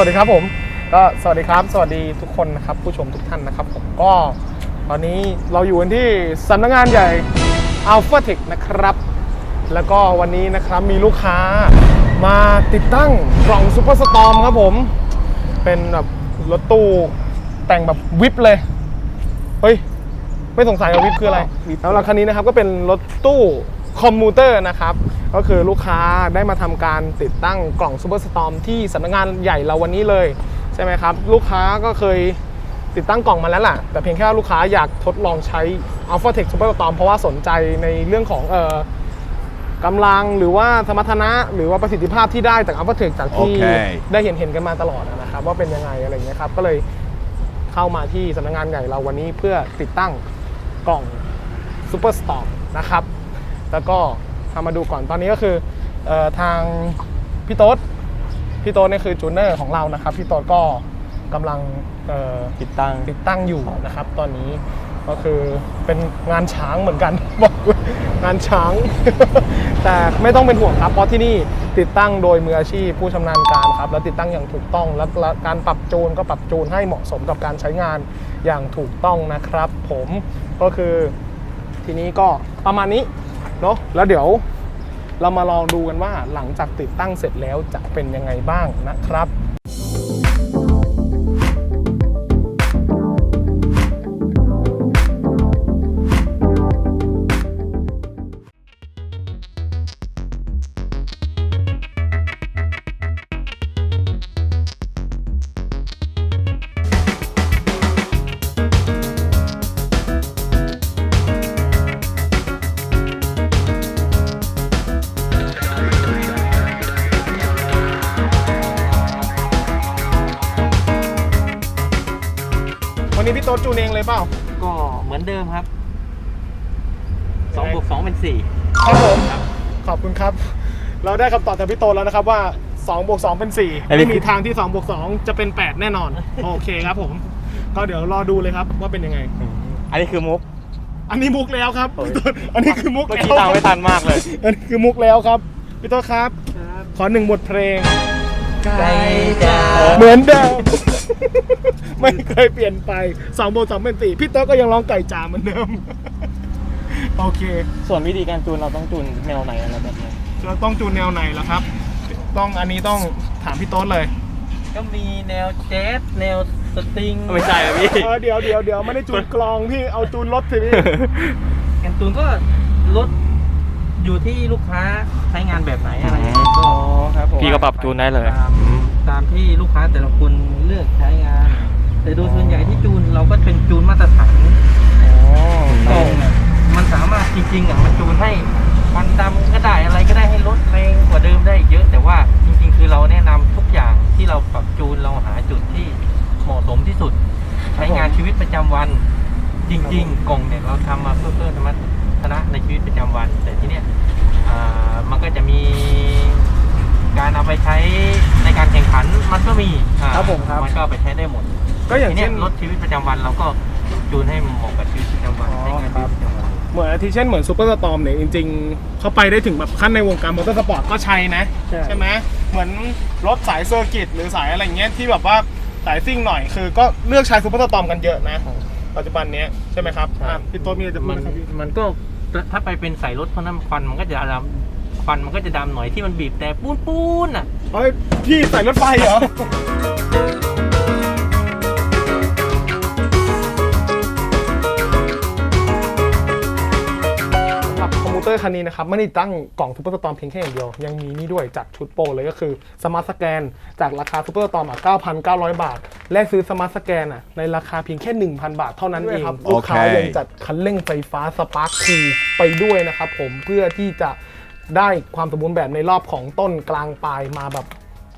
วัสดีครับผมก็สวัสดีครับ สวัสดีทุกคนนะครับ ผู้ชมทุกท่านนะครับ ผมก็ตอนนี้เราอยู่กันที่สำนักงานใหญ่ Alpha Tech นะครับ แล้วก็วันนี้นะครับมีลูกค้ามาติดตั้งกล่อง Super Storm ครับผม เป็นแบบรถตู้แต่งแบบวิปเลย เฮ้ย ไม่สงสัยว่าวิปคืออะไร แล้วราคันนี้นะครับก็เป็นรถตู้ คอมมูเตอร์นะครับ ก็คือลูกค้าได้มาทำการติดตั้งกล่อง Super Storm ที่สำนักงานใหญ่เราวันนี้เลย ใช่ไหมครับ ลูกค้าก็เคยติดตั้งกล่องมาแล้วล่ะ แต่เพียงแค่ว่าลูกค้าอยากทดลองใช้ Alpha Tech Super Storm เพราะว่าสนใจในเรื่องของเอ่อกำลังหรือว่าสมรรถนะหรือว่าประสิทธิภาพที่ได้จาก Alpha Tech จากที่โอเคได้เห็นเห็นกันมาตลอดนะครับ ว่าเป็นยังไงอะไรอย่างเงี้ยครับ ก็เลยเข้ามาที่สำนักงานใหญ่เราวันนี้เพื่อติดตั้งกล่อง Super Stock นะครับ แล้วก็ทำมาดูก่อนตอนนี้ก็คือเออทางพี่โต๊ดพี่โต๊ดนี่คือจูเนอร์ของเรานะครับพี่โต๊ดก็กำลังเอ่อติดตั้งติดตั้งอยู่นะครับ ตอนนี้ก็คือเป็นงานช้างเหมือนกันบอกเลยงานช้าง แต่ไม่ต้องเป็นห่วงครับ เพราะที่นี่ติดตั้งโดยมืออาชีพผู้ชำนาญการครับ แล้วติดตั้งอย่างถูกต้องแล้วและการปรับจูนก็ปรับจูนให้เหมาะสมกับการใช้งานอย่างถูกต้องนะครับ ผมก็คือทีนี้ก็ประมาณนี้ เนาะแล้วเดี๋ยวเรามาลองดูกันว่าหลังจากติดตั้งเสร็จแล้วจะเป็นยังไงบ้างนะครับ ต๊ดจูนเองเลยเปล่า ก็เหมือนเดิมครับ2บวก2เป็นครับผม ขอบคุณครับ เราได้คำตอบจากพี่โตแล้วนะครับว่า2บวก2เป็น4อันนี้ไม่มีทางที่2บวก2จะเป็น 8 แน่นอน โอเคครับผม ก็เดี๋ยวรอดูเลยครับว่าเป็นยังไง4อันนี้คือมุก อันนี้มุกแล้วครับพี่โต๊ดอันนี้คือมุกเมื่อแล้วกี้ตามไม่ทันมากเลย อันนี้คือมุกแล้วครับพี่โตดครับ ขอหนึ่งบทเพลงไก่จ๋าเหมือนเดิม ไม่เคยเปลี่ยนไป2บวก2เป็น4พี่โต๊ดก็ยังร้องไก่จ๋าเหมือนเดิม โอเค ส่วนวิธีการจูนเราต้องจูนแนวไหนอะไรแบบนี้เราต้องจูนแนวไหนล่ะครับ ต้องอันนี้ต้องถามพี่โต๊ดเลย ก็มีแนวแจ๊สแนวสตริงไม่ใช่อะพี่ เออเดี๋ยวเดี๋ยวเดี๋ยวไม่ได้จูนกลองพี่เอาจูนรถสิพี่กันตูนก็ลดอยู่ที่ลูกค้าใช้งานแบบไหนอะไรอย่างเงี้ยก็ครับผมพี่ก็ปรับจูนได้เลย ตาม ตามที่ลูกค้าแต่ละคนเลือกใช้งาน แต่โดยส่วนใหญ่ที่จูนเราก็เป็นจูนมาตรฐานอ๋อก็มันสามารถจริงๆอะมันจูนให้ควันดำก็ได้อะไรก็ได้ให้ลดแรงกว่าเดิมได้เยอะ แต่ว่าจริง ๆ คือเราแนะนำทุกอย่างที่เราปรับจูนเราหาจุดที่เหมาะสมที่สุด ใช้งานชีวิตประจำวัน จริง ๆกล่องเนี่ยเราทำมาเพื่อเพื่อธรรมะในชีวิตประจำวัน แต่ที่เนี้ยอ่ามันก็จะมีการเอาไปใช้ในการแข่งขันมันก็มีอ่า ครับผมครับ มันก็เอาไปใช้ได้หมดก็อย่างทีเนี้เช่ยนรถชีวิตประจำวันเราก็จูนให้เหมาะกับชีวิตประจำวันอ๋อ ใช้งานชีวิตประจำวันเหมือนที่เช่นเหมือนซูเปอร์สตอมเนี่ยจริงๆ เขาไปได้ถึงแบบขั้นในวงการมอเตอร์สปอร์ตก็ใช้นะใช่ ไหมเหมือนรถสายเซอร์กิตหรือสายอะไรเงี้ยที่แบบว่าสายซิ่งหน่อยคือก็เลือกใช้ซูเปอร์สตอมกันเยอะนะ ปัจจุบันเนี้ยใช่ไหมครับอะพี่โต๊ดมีอะไรจะพูมัดนไหมครับพี่มันก็ถ้าไปเป็นใส่รถเพราะนั้นควันมันก็จะดำ ควันมันก็จะดำหน่อยที่มันบีบแต่ปูนปูนๆอะเฮ้ยพี่ใส่รถไฟเหรอ สำหรับคอมพิวเตอร์คันนี้นะครับ ไม่ได้ตั้งกล่องซูเปอร์สตอมเพียงแค่อย่างเดียว ยังมีนี่ด้วยจัดชุดโปรเลยก็คือสมาร์ทสแกน จากราคาซูเปอร์สตอมอะ 9,900 บาท แลกซื้อสมาร์ทสแกนอะ ในราคาเพียงแค่ 1,000 บาทเท่านั้นเองครับลูกค้าโอเคยังจัดคันเร่งไฟฟ้าสปาร์คคูไปด้วยนะครับผมเพื่อที่จะ ได้ความสมบูรณ์แบบในรอบของต้นกลางปลายมาแบบ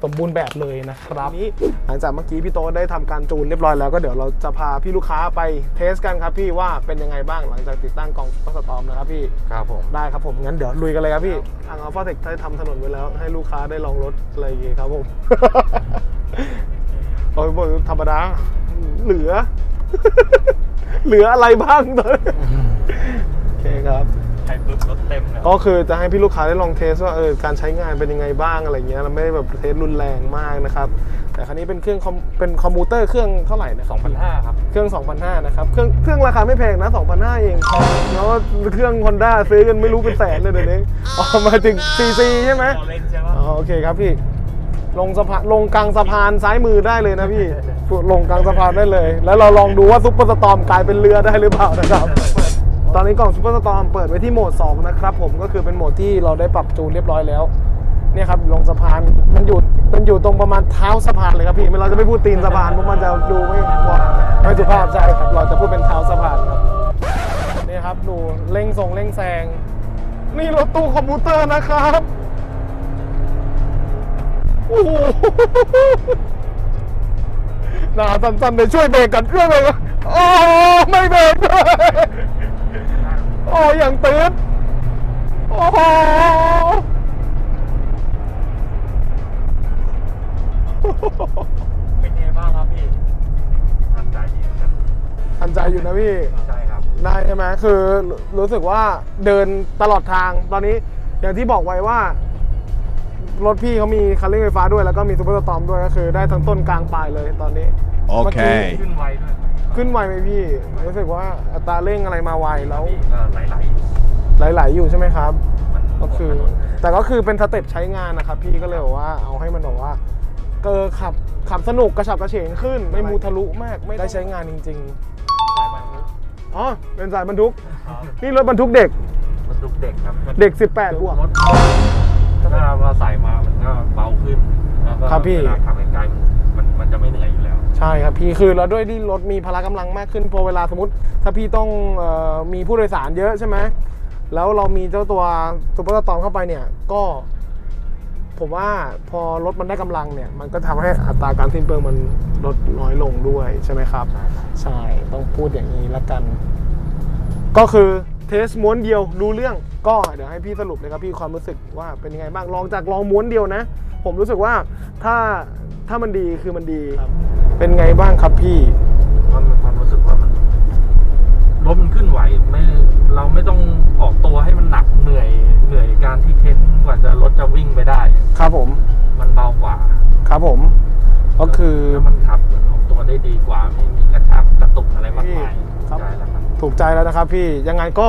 สมบูรณ์แบบเลยนะครับนี้หลังจากเมื่อกี้พี่โต๊ดได้ทำการจูนเรียบร้อยแล้วก็เดี๋ยวเราจะพาพี่ลูกค้าไปเทสกันครับพี่ว่าเป็นยังไงบ้างหลังจากติดตั้งกล่องสตอมนะครับพี่ครับผมได้ครับผมงั้นเดี๋ยวลุยกันเลยครับพี่ทางอัลฟาเทคได้ทำถนนไว้แล้ว ให้ลูกค้าได้ลองรถอะไรอย่างงี้ครับผมโอ้ยบอกธรรมดาเหลือ เหลืออะไรบ้างตอนนี้โอเคครับ ไฮเปรถเต็มเนี่ยก็คือจะให้พี่ลูกค้าได้ลองเทสว่าเออการใช้งานเป็นยังไงบ้างอะไรเงี้ยเราไม่ได้แบบเทสรุนแรงมากนะครับ แต่ครั้นี้เป็นเครื่องคอมเป็นคอมพิวเตอร์เครื่องเท่าไหร่นะสองพันห้าครับเครื่อง2,500นะครับเครื่องเครื่องราคาไม่แพงนะ2,500เองแล้วเครื่อง Honda ซื้อกันไม่รู้เป็นแสนเลยเดี๋ยวนี้อ๋อมาถึง CC ใช่ไหมพอเล่นใช่ไหมอ๋อโอเคครับพี่ลงสะพานลงกลางสะพานซ้ายมือได้เลยนะพี่ลงกลางสะพานได้เลย แล้วเราลองดูว่าซุปเปอร์สตอร์มกลายเป็นเรือได้หรือเปล่านะครับ ตอนนี้กล่องซุปเปอร์สตอร์มเปิดไว้ที่โหมด 2 นะครับผมก็คือเป็นโหมดที่เราได้ปรับจูนเรียบร้อยแล้วเนี่ยครับลงสะพานมันอยู่มันอยู่ตรงประมาณเท้าสะพานเลยครับพี่เราจะไม่พูดตีนสะพานเพราะมันจะดูไม่หมาะไม่สุภาพใช่ครับเราจะพูดเป็นเท้าสะพานครับนี่ครับดูเร่งส่งเร่งแซงนี่รถตู้คอมพิวเตอร์นะครับโอ้โหนาสั้นๆเดี๋ยวช่วยเบรกกันช่วยเบรกกันโอ้ไม่เบรก โอ้อย่างตื้นโอ้โหเป็นไงบ้างครับพี่ทำใจดีครับทันใจอยู่นะพี่ใช่ครับ ได้ใช่ไหมคือรู้รู้สึกว่าเดินตลอดทางตอนนี้อย่างที่บอกไว้ว่า รถพี่เขามีคันเร่งไฟฟ้าด้วยแล้วก็มีซูเปอร์สตอร์มด้วยก็คือได้ทั้งต้นกลางปลายเลยตอนนี้ โอเคมื่กี้ขึ้นไวด้วยขึ้นไวไหมพี่รู้สึกว่าอัตราเร่งอะไรมาไวแล้วพี่ก็ไหลไหลๆอยู่ใช่ไหมครับๆมันก็คือหมดถนนเลยแต่ก็คือเป็นสเต็ปใช้งานนะครับพี่ก็เลยบอกว่าเอาให้มันแบบว่าเกอขับขับสนุกกระฉับกระเฉงขึ้น ไม่มูทะลุมากไม่ได้ใช้งานจริง สายมันๆอ๋อเป็นสายบรรทุกครับนี่รถบรรทุกเด็กมันทุกเด็กครับเด็ก 18บวกรถ ถ้าเราใส่มามันก็เบาขึ้นแล้วก็ครับพี่ เวลาขับไกลๆมันมันจะไม่เหนื่อยอยู่แล้ว ใช่ครับพี่คือแล้วด้วยที่รถมีพละกำลังมากขึ้นพอเวลาสมมติ ถ้าพี่ต้องเออมีผู้โดยสารเยอะใช่ไหมแล้วเรามีเจ้าตัวซูเปอร์สตอร์มเข้าไปเนี่ยก็ ผมว่าพอรถมันได้กำลังเนี่ย มันก็ทำให้อัตราการสิ้นเปลืองมันลดน้อยลงด้วยใช่ไหมครับ ใช่ต้องพูดอย่างนี้ละกัน ก็คือเทสม้วนเดียวรู้เรื่องก็เดี๋ยวให้พี่สรุปเลยครับพี่ความรู้สึกว่าเป็นยังไงบ้างลองจากลองม้วนเดียวนะ ผมรู้สึกว่าถ้าถ้ามันดีคือมันดีเป็นไงบ้างครับพี่ว่ามันความรู้สึกว่ามันรถมันขึ้นไหวไม่เราไม่ต้องออกตัวให้มันหนักเหนื่อยเหนื่อยการที่เค้นกว่าจะรถจะวิ่งไปได้ ครับผม มันเบากว่า ครับผม ก็คือแล้วมันขับเหมือนออกตัวได้ดีกว่าไม่มีกระชับกระตุกอะไรมากมายครับใช่แล้วครับ ถูกใจแล้วนะครับพี่ยังไงก็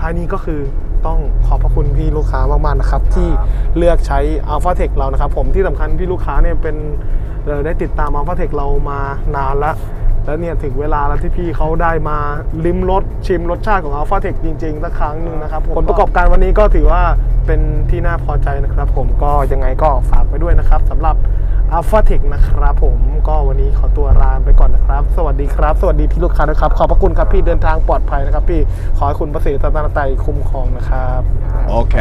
ท้ายนี้ก็คือต้องขอบพระคุณพี่ลูกค้ามากๆนะครับ ที่เลือกใช้ Alpha Tech เรานะครับ ผมที่สำคัญพี่ลูกค้าเนี่ยเป็นเอ่อได้ติดตาม Alpha Tech เรามานานแล้วแล้วเนี่ยถึงเวลาแล้วที่พี่เขาได้มาลิ้มรสชิมรสชาติของ Alpha Tech จริงๆสักครั้งหนึ่งนะครับผมผลประกอบการวันนี้ก็ถือว่าเป็นที่น่าพอใจนะครับ ผมก็ยังไงก็ฝากไปด้วยนะครับสำหรับ Alpha Tech นะครับผมก็วันนี้ขอตัวลาไป ดีครับ สวัสดีพี่ลูกค้านะครับ ขอบพระคุณครับพี่เดินทางปลอดภัยนะครับพี่ ขอให้คุณประสิทธิ์ตนตาไตคุ้มครองนะครับ โอเค